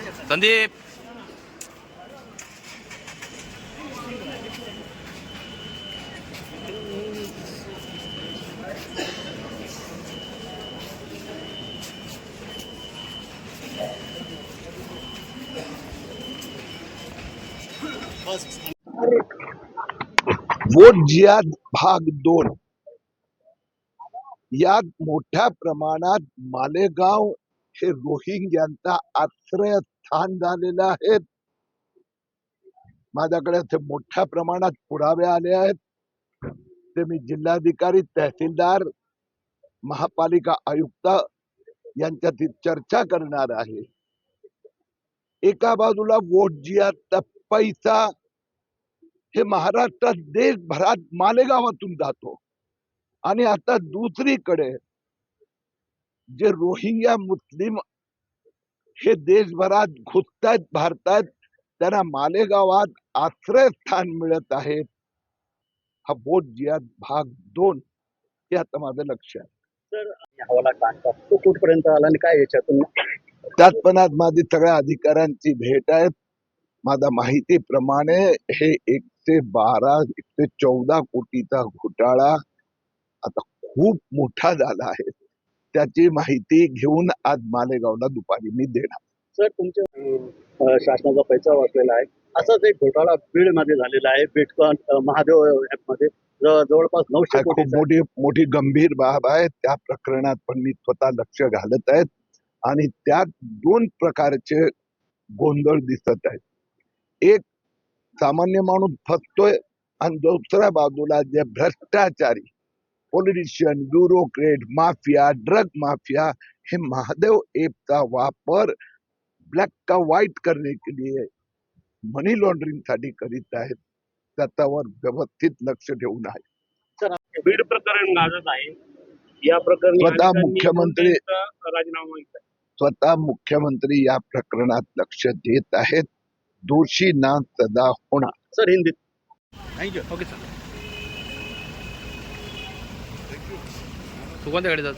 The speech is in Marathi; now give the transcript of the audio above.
संदीप. वोट भाग दोन. यात मोठ्या प्रमाणात मालेगाव हे रोहिंग्यांचा आश्रयस्थान झालेलं आहे माझ्याकडे ते मोठ्या प्रमाणात पुरावे आले आहेत. ते मी जिल्हाधिकारी तहसीलदार महापालिका आयुक्त यांच्यात चर्चा करणार आहे. एका बाजूला वोट जिया पैसा हे महाराष्ट्रात देशभरात मालेगावातून जातो. आणि आता दुसरीकडे जे रोहिंग्या मुस्लिम हे देशभरात घुसतायत भारतात त्यांना मालेगावात आश्रयस्थान मिळत आहे. हा बोट जिहाद भाग दोन हे आता माझं लक्ष आहे. तो कुठपर्यंत आला आणि काय याच्यातून? त्यात पण आज माझी सगळ्या अधिकाऱ्यांची भेट आहे माझ्या माहितीप्रमाणे हे एकशे बारा एकशे चौदा कोटीचा घोटाळा आता खूप मोठा झाला आहे. त्याची माहिती घेऊन आज मालेगावला दुपारी मी देणार. सर तुमच्या शासनाचा पैसा वाचलेला आहे. असाच एक घोटाळा बीडमध्ये झालेला आहे बिटकॉइन अं, महादेवमध्ये जवळपास नऊशे खूप मोठी मोठी गंभीर बाब आहे. त्या प्रकरणात पण मी स्वतः लक्ष घालत आहेत आणि त्यात दोन प्रकारचे गोंधळ दिसत आहेत. एक सामान्य माणूस फसतोय आणि दुसऱ्या बाजूला जे भ्रष्टाचारी politician bureaucrat mafia drug mafia हे महादेव एपचा वापर ब्लॅक का व्हाईट करने के लिए मनी लॉन्ड्रिंगसाठी करीत आहेत. त्याच्यावर व्यवस्थित लक्ष ठेवून आहे. बीड प्रकरण गाजत आहे. या प्रकरणी स्वतः मुख्यमंत्री- राजीनामा स्वतः मुख्यमंत्री या प्रकरणात लक्ष देत आहेत. दोषींना सजा होणार. सर हिंदीत. थँक्यू ओके सर तू कोणत्या गाडी जात?